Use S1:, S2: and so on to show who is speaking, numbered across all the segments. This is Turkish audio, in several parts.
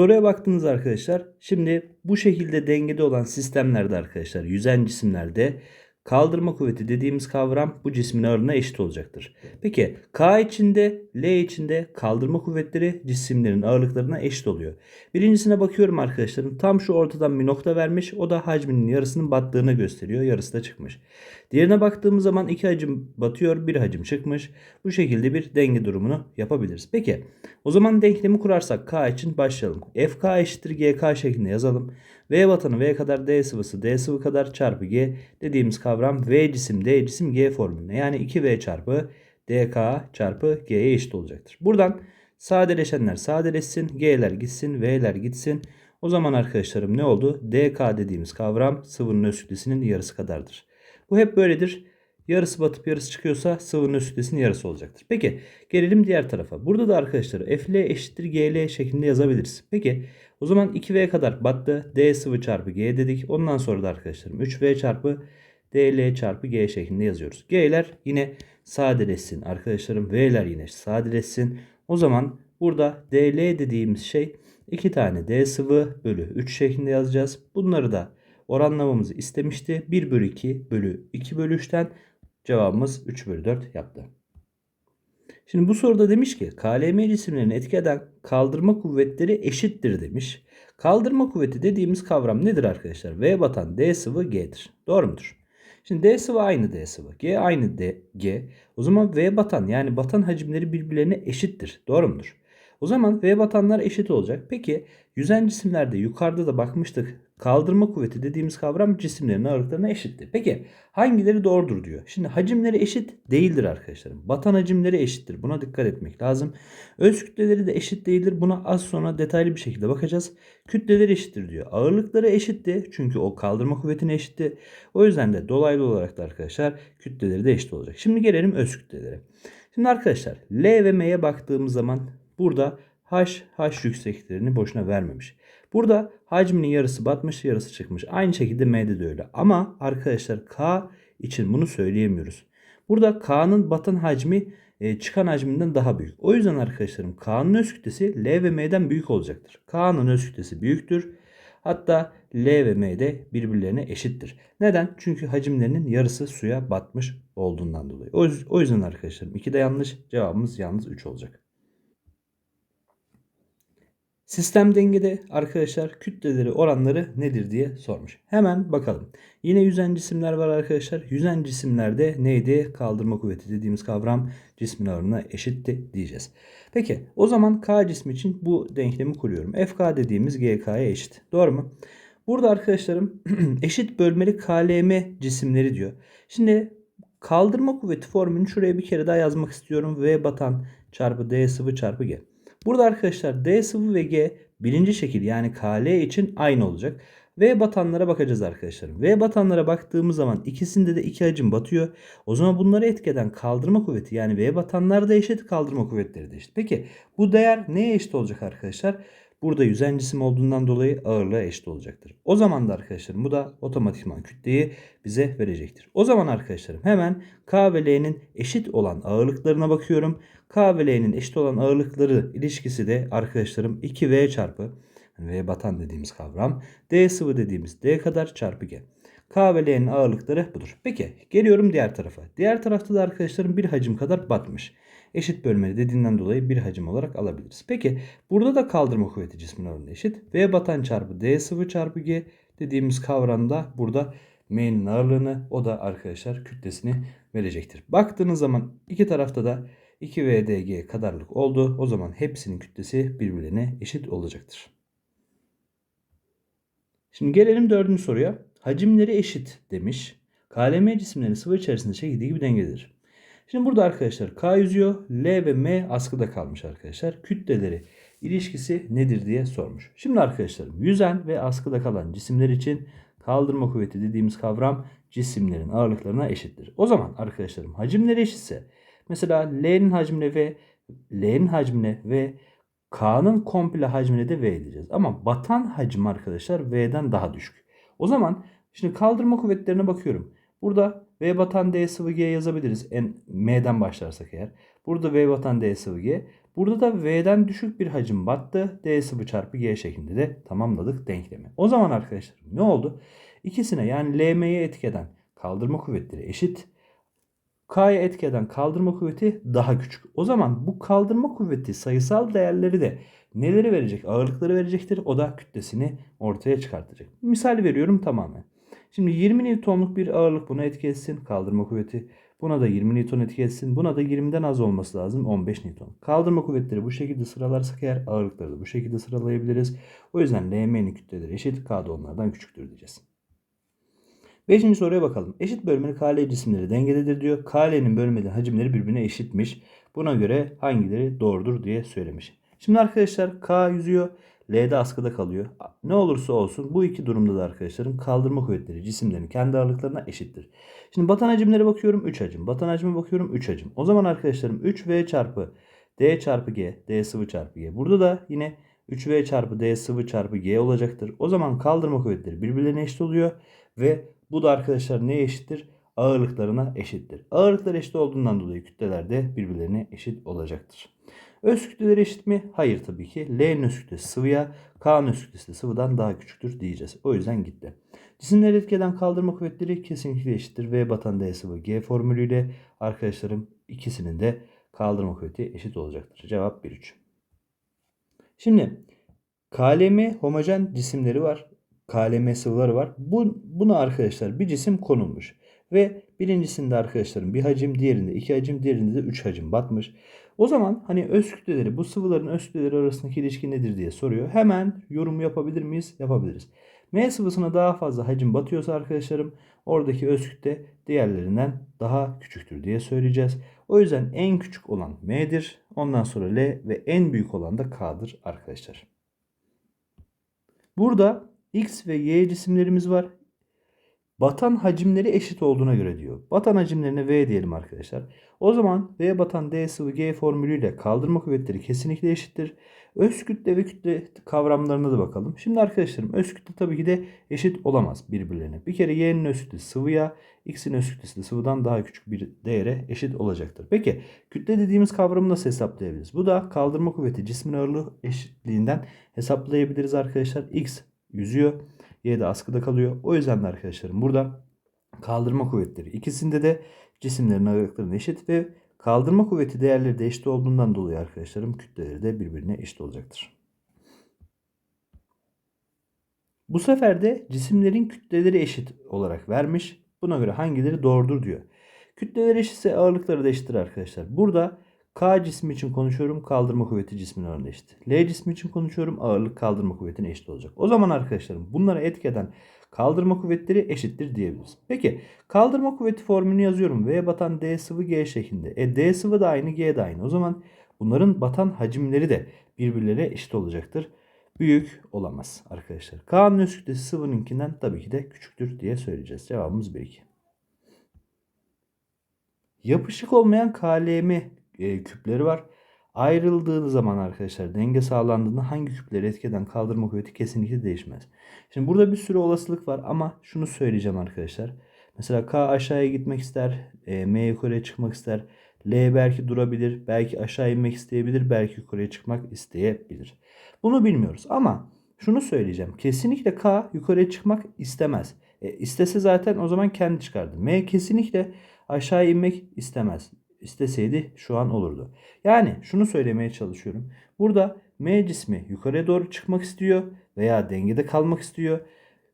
S1: Soruya baktınız arkadaşlar. Şimdi bu şekilde dengede olan sistemlerde arkadaşlar yüzen cisimlerde kaldırma kuvveti dediğimiz kavram bu cismin ağırlığına eşit olacaktır. Peki K içinde L içinde kaldırma kuvvetleri cisimlerin ağırlıklarına eşit oluyor. Birincisine bakıyorum arkadaşlarım. Tam şu ortadan bir nokta vermiş. O da hacminin yarısının battığını gösteriyor. Yarısı da çıkmış. Diğerine baktığımız zaman iki hacim batıyor, bir hacim çıkmış. Bu şekilde bir denge durumunu yapabiliriz. Peki o zaman denklemi kurarsak K için başlayalım. FK eşittir GK şeklinde yazalım. V vatanı V kadar D sıvısı D sıvı kadar çarpı G dediğimiz kavram V cisim D cisim G formülüne yani 2V çarpı DK çarpı G'ye eşit olacaktır. Buradan sadeleşenler sadeleşsin, G'ler gitsin, V'ler gitsin. O zaman arkadaşlarım ne oldu? DK dediğimiz kavram sıvının öz yarısı kadardır. Bu hep böyledir. Yarısı batıp yarısı çıkıyorsa sıvının öz yarısı olacaktır. Peki gelelim diğer tarafa. Burada da arkadaşlar FL eşittir GL şeklinde yazabiliriz. Peki o zaman 2V kadar battı. D sıvı çarpı G dedik. Ondan sonra da arkadaşlarım 3V çarpı DL çarpı G şeklinde yazıyoruz. G'ler yine sadeleşsin. Arkadaşlarım V'ler yine sadeleşsin. O zaman burada DL dediğimiz şey 2 tane D sıvı bölü 3 şeklinde yazacağız. Bunları da oranlamamızı istemişti. 1 bölü 2 bölü 2 bölü 3'ten cevabımız 3 bölü 4 yaptı. Şimdi bu soruda demiş ki KLM cisimlerini etki eden kaldırma kuvvetleri eşittir demiş. Kaldırma kuvveti dediğimiz kavram nedir arkadaşlar? V batan D sıvı G'dir. Doğru mudur? Şimdi D sıvı aynı D sıvı. G aynı D, G. O zaman V batan yani batan hacimleri birbirlerine eşittir. Doğru mudur? O zaman V batanlar eşit olacak. Peki yüzen cisimlerde yukarıda da bakmıştık. Kaldırma kuvveti dediğimiz kavram cisimlerin ağırlıklarına eşittir. Peki hangileri doğrudur diyor. Şimdi hacimleri eşit değildir arkadaşlarım. Batan hacimleri eşittir. Buna dikkat etmek lazım. Öz kütleleri de eşit değildir. Buna az sonra detaylı bir şekilde bakacağız. Kütleleri eşittir diyor. Ağırlıkları eşitti. Çünkü o kaldırma kuvvetine eşitti. O yüzden de dolaylı olarak da arkadaşlar kütleleri de eşit olacak. Şimdi gelelim öz kütlelere. Şimdi arkadaşlar L ve M'ye baktığımız zaman burada H, H yüksekliklerini boşuna vermemiş. Burada hacminin yarısı batmış, yarısı çıkmış. Aynı şekilde M'de de öyle. Ama arkadaşlar K için bunu söyleyemiyoruz. Burada K'nın batan hacmi e, çıkan hacminden daha büyük. O yüzden arkadaşlarım K'nın öz kütlesi L ve M'den büyük olacaktır. K'nın öz kütlesi büyüktür. Hatta L ve M de birbirlerine eşittir. Neden? Çünkü hacimlerinin yarısı suya batmış olduğundan dolayı. O yüzden arkadaşlarım 2 de yanlış. Cevabımız yalnız 3 olacak. Sistem dengede arkadaşlar kütleleri oranları nedir diye sormuş. Hemen bakalım. Yine yüzen cisimler var arkadaşlar. Yüzen cisimlerde neydi? Kaldırma kuvveti dediğimiz kavram cismin ağırlığına eşitti diyeceğiz. Peki o zaman K cismi için bu denklemi kuruyorum. FK dediğimiz GK'ya eşit. Doğru mu? Burada arkadaşlarım eşit bölmeli KLM cisimleri diyor. Şimdi kaldırma kuvveti formülünü şuraya bir kere daha yazmak istiyorum. V batan çarpı D sıvı çarpı G. Burada arkadaşlar D sıvı ve G birinci şekil yani KL için aynı olacak. V batanlara bakacağız arkadaşlar. V batanlara baktığımız zaman ikisinde de iki hacim batıyor. O zaman bunları etkeden kaldırma kuvveti yani V batanlar da eşit kaldırma kuvvetleri de eşit. Peki bu değer neye eşit olacak arkadaşlar? Burada yüzen cisim olduğundan dolayı ağırlığa eşit olacaktır. O zaman da arkadaşlarım bu da otomatikman kütleyi bize verecektir. O zaman arkadaşlarım hemen K ve L'nin eşit olan ağırlıklarına bakıyorum. K ve L'nin eşit olan ağırlıkları ilişkisi de arkadaşlarım 2V çarpı yani V batan dediğimiz kavram D sıvı dediğimiz D kadar çarpı G. K ve L'nin ağırlıkları budur. Peki geliyorum diğer tarafa. Diğer tarafta da arkadaşlarım bir hacim kadar batmış eşit bölmeli dediğinden dolayı bir hacim olarak alabiliriz. Peki burada da kaldırma kuvveti cismin oranında eşit. V batan çarpı D sıvı çarpı G dediğimiz kavramda burada M'nin ağırlığını o da arkadaşlar kütlesini verecektir. Baktığınız zaman iki tarafta da 2VDG kadarlık oldu. O zaman hepsinin kütlesi birbirine eşit olacaktır. Şimdi gelelim dördüncü soruya. Hacimleri eşit demiş. KLM cisimlerin sıvı içerisinde çekildiği gibi dengededir. Şimdi burada arkadaşlar K yüzüyor. L ve M askıda kalmış arkadaşlar. Kütleleri ilişkisi nedir diye sormuş. Şimdi arkadaşlarım yüzen ve askıda kalan cisimler için kaldırma kuvveti dediğimiz kavram cisimlerin ağırlıklarına eşittir. O zaman arkadaşlarım hacimleri eşitse mesela L'nin hacmine ve L'nin hacmine ve K'nın komple hacmine de V edeceğiz. Ama batan hacim arkadaşlar V'den daha düşük. O zaman şimdi kaldırma kuvvetlerine bakıyorum. Burada V batan D sıvı G yazabiliriz. En M'den başlarsak eğer. Burada V batan D sıvı G. Burada da V'den düşük bir hacim battı. D sıvı çarpı G şeklinde de tamamladık denklemi. O zaman arkadaşlar ne oldu? İkisine yani LM'ye etki eden kaldırma kuvvetleri eşit. K'ya etki eden kaldırma kuvveti daha küçük. O zaman bu kaldırma kuvveti sayısal değerleri de neleri verecek? Ağırlıkları verecektir. O da kütlesini ortaya çıkartacak. Misal veriyorum tamamen. Şimdi 20 Newton'luk bir ağırlık buna etki etsin. Kaldırma kuvveti. Buna da 20 Newton etki etsin. Buna da 20'den az olması lazım. 15 Newton. Kaldırma kuvvetleri bu şekilde sıralarsak eğer ağırlıkları da bu şekilde sıralayabiliriz. O yüzden LM'nin kütleleri eşit. K da onlardan küçüktür diyeceğiz. Beşinci soruya bakalım. Eşit bölmeli KL cisimleri dengededir diyor. KL'nin bölmeli hacimleri birbirine eşitmiş. Buna göre hangileri doğrudur diye söylemiş. Şimdi arkadaşlar K yüzüyor. L'de askıda kalıyor. Ne olursa olsun bu iki durumda da arkadaşlarım kaldırma kuvvetleri cisimlerin kendi ağırlıklarına eşittir. Şimdi batan hacimlere bakıyorum 3 hacim. Batan hacime bakıyorum 3 hacim. O zaman arkadaşlarım 3V çarpı D çarpı G. D sıvı çarpı G. Burada da yine 3V çarpı D sıvı çarpı G olacaktır. O zaman kaldırma kuvvetleri birbirlerine eşit oluyor. Ve bu da arkadaşlar neye eşittir? Ağırlıklarına eşittir. Ağırlıklar eşit olduğundan dolayı kütleler de birbirlerine eşit olacaktır. Öz kütleleri eşit mi? Hayır tabii ki. L'nin öz kütlesi sıvıya, K'nın öz kütlesi sıvıdan daha küçüktür diyeceğiz. O yüzden gitti. Cisimleri etkeden kaldırma kuvvetleri kesinlikle eşittir. V batan D sıvı G formülüyle arkadaşlarım ikisinin de kaldırma kuvveti eşit olacaktır. Cevap 1-3. Şimdi KLM homojen cisimleri var. KLM sıvıları var. Bu, buna arkadaşlar bir cisim konulmuş. Ve birincisinde arkadaşlarım bir hacim, diğerinde iki hacim, diğerinde de üç hacim batmış. O zaman hani öz kütleleri, bu sıvıların öz kütleleri arasındaki ilişki nedir diye soruyor. Hemen yorum yapabilir miyiz? Yapabiliriz. M sıvısına daha fazla hacim batıyorsa arkadaşlarım oradaki öz kütle diğerlerinden daha küçüktür diye söyleyeceğiz. O yüzden en küçük olan M'dir. Ondan sonra L ve en büyük olan da K'dır arkadaşlar. Burada X ve Y cisimlerimiz var. Batan hacimleri eşit olduğuna göre diyor. Batan hacimlerine V diyelim arkadaşlar. O zaman V batan D sıvı G formülüyle kaldırma kuvvetleri kesinlikle eşittir. Öz kütle ve kütle kavramlarına da bakalım. Şimdi arkadaşlarım öz kütle tabii ki de eşit olamaz birbirlerine. Bir kere Y'nin öz kütlesi sıvıya, X'in öz kütlesi de sıvıdan daha küçük bir değere eşit olacaktır. Peki kütle dediğimiz kavramı nasıl hesaplayabiliriz? Bu da kaldırma kuvveti cismin ağırlığı eşitliğinden hesaplayabiliriz arkadaşlar. X yüzüyor. Y de askıda kalıyor. O yüzden de arkadaşlarım burada kaldırma kuvvetleri ikisinde de cisimlerin ağırlıklarına eşit ve kaldırma kuvveti değerleri de eşit olduğundan dolayı arkadaşlarım kütleleri de birbirine eşit olacaktır. Bu sefer de cisimlerin kütleleri eşit olarak vermiş. Buna göre hangileri doğrudur diyor. Kütleleri eşitse ağırlıkları da eşittir arkadaşlar. Burada K cismi için konuşuyorum. Kaldırma kuvveti cismin ağırlığına eşit. L cismi için konuşuyorum. Ağırlık kaldırma kuvvetine eşit olacak. O zaman arkadaşlarım bunlara etki eden kaldırma kuvvetleri eşittir diyebiliriz. Peki kaldırma kuvveti formülünü yazıyorum. V batan D sıvı G şeklinde. E D sıvı da aynı G de aynı. O zaman bunların batan hacimleri de birbirlere eşit olacaktır. Büyük olamaz arkadaşlar. K'nın öz kütlesi sıvınınkinden tabii ki de küçüktür diye söyleyeceğiz. Cevabımız 1-2. Yapışık olmayan KLM e, küpleri var. Ayrıldığı zaman arkadaşlar denge sağlandığında hangi küpleri etkeden kaldırma kuvveti kesinlikle değişmez. Şimdi burada bir sürü olasılık var ama şunu söyleyeceğim arkadaşlar. Mesela K aşağıya gitmek ister, e, M yukarıya çıkmak ister. L belki durabilir, belki aşağı inmek isteyebilir, belki yukarıya çıkmak isteyebilir. Bunu bilmiyoruz ama şunu söyleyeceğim. Kesinlikle K yukarıya çıkmak istemez. E, istese zaten o zaman kendi çıkardı. M kesinlikle aşağı inmek istemez isteseydi şu an olurdu. Yani şunu söylemeye çalışıyorum. Burada M cismi yukarıya doğru çıkmak istiyor veya dengede kalmak istiyor.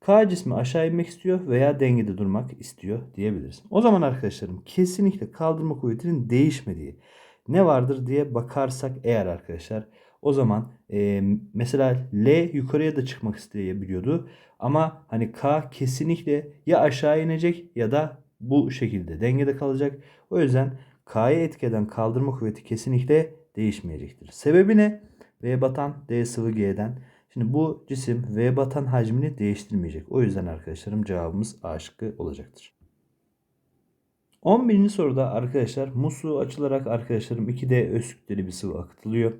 S1: K cismi aşağı inmek istiyor veya dengede durmak istiyor diyebiliriz. O zaman arkadaşlarım kesinlikle kaldırma kuvvetinin değişmediği ne vardır diye bakarsak eğer arkadaşlar o zaman e, mesela L yukarıya da çıkmak isteyebiliyordu. Ama hani K kesinlikle ya aşağı inecek ya da bu şekilde dengede kalacak. O yüzden K'ya etkeden kaldırma kuvveti kesinlikle değişmeyecektir. Sebebi ne? V batan D sıvı G'den. Şimdi bu cisim V batan hacmini değiştirmeyecek. O yüzden arkadaşlarım cevabımız A şıkkı olacaktır. 11. soruda arkadaşlar musluğu açılarak arkadaşlarım 2D öz kütleli bir sıvı akıtılıyor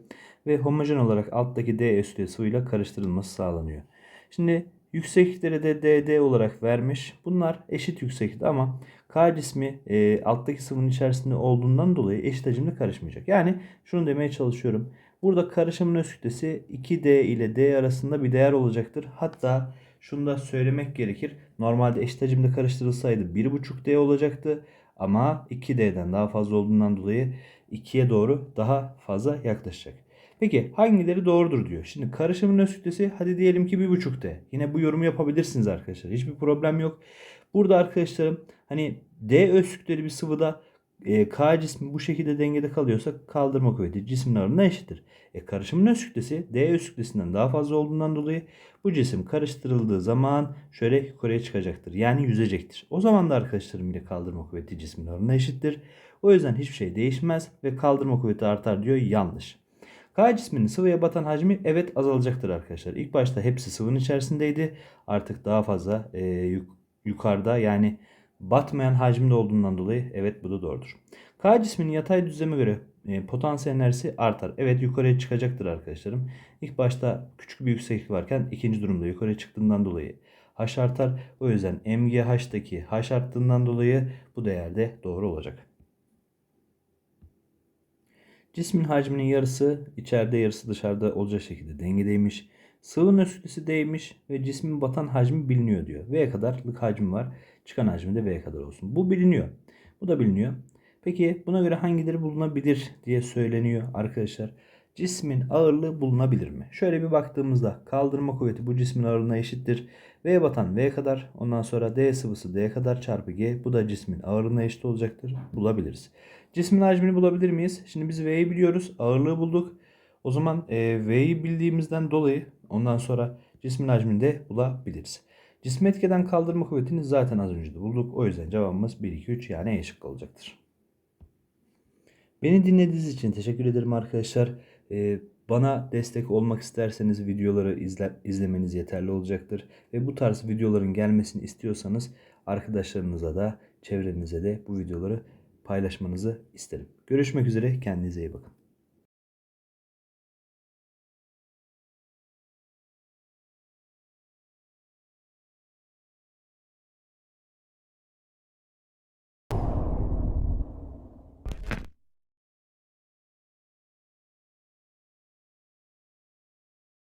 S1: ve homojen olarak alttaki D öz kütleli sıvıyla karıştırılması sağlanıyor. Şimdi Yükseklikleri de DD olarak vermiş. Bunlar eşit yükseklikte ama K cismi e, alttaki sıvının içerisinde olduğundan dolayı eşit hacimde karışmayacak. Yani şunu demeye çalışıyorum. Burada karışımın öz kütlesi 2D ile D arasında bir değer olacaktır. Hatta şunu da söylemek gerekir. Normalde eşit hacimde karıştırılsaydı 1,5D olacaktı. Ama 2D'den daha fazla olduğundan dolayı 2'ye doğru daha fazla yaklaşacak. Peki hangileri doğrudur diyor. Şimdi karışımın öz kütlesi hadi diyelim ki 1,5D. Yine bu yorumu yapabilirsiniz arkadaşlar. Hiçbir problem yok. Burada arkadaşlarım hani D öz kütleli bir sıvıda e, K cismi bu şekilde dengede kalıyorsa kaldırma kuvveti cismin ağırlığına eşittir. E, karışımın öz kütlesi D öz kütlesinden daha fazla olduğundan dolayı bu cisim karıştırıldığı zaman şöyle yukarıya çıkacaktır. Yani yüzecektir. O zaman da arkadaşlarım yine kaldırma kuvveti cismin ağırlığına eşittir. O yüzden hiçbir şey değişmez ve kaldırma kuvveti artar diyor yanlış. K cisminin sıvıya batan hacmi evet azalacaktır arkadaşlar. İlk başta hepsi sıvının içerisindeydi. Artık daha fazla e, yuk- yukarıda yani batmayan hacimde olduğundan dolayı evet bu da doğrudur. K cisminin yatay düzleme göre e, potansiyel enerjisi artar. Evet yukarıya çıkacaktır arkadaşlarım. İlk başta küçük bir yükseklik varken ikinci durumda yukarıya çıktığından dolayı H artar. O yüzden MGH'daki H arttığından dolayı bu değer de doğru olacak. Cismin hacminin yarısı içeride yarısı dışarıda olacak şekilde dengedeymiş. Sıvının kütlesi D'ymiş ve cismin batan hacmi biliniyor diyor. V kadarlık hacmi var. Çıkan hacmi de V kadar olsun. Bu biliniyor. Bu da biliniyor. Peki buna göre hangileri bulunabilir diye söyleniyor arkadaşlar. Cismin ağırlığı bulunabilir mi? Şöyle bir baktığımızda kaldırma kuvveti bu cismin ağırlığına eşittir. V batan V kadar ondan sonra D sıvısı D kadar çarpı G bu da cismin ağırlığına eşit olacaktır. Bulabiliriz. Cismin hacmini bulabilir miyiz? Şimdi biz V'yi biliyoruz. Ağırlığı bulduk. O zaman e, V'yi bildiğimizden dolayı ondan sonra cismin hacmini de bulabiliriz. Cismi etkeden kaldırma kuvvetini zaten az önce de bulduk. O yüzden cevabımız 1, 2, 3 yani E şıkkı olacaktır. Beni dinlediğiniz için teşekkür ederim arkadaşlar. Ee, bana destek olmak isterseniz videoları izle, izlemeniz yeterli olacaktır. Ve bu tarz videoların gelmesini istiyorsanız arkadaşlarınıza da çevrenize de bu videoları paylaşmanızı isterim. Görüşmek üzere kendinize iyi bakın.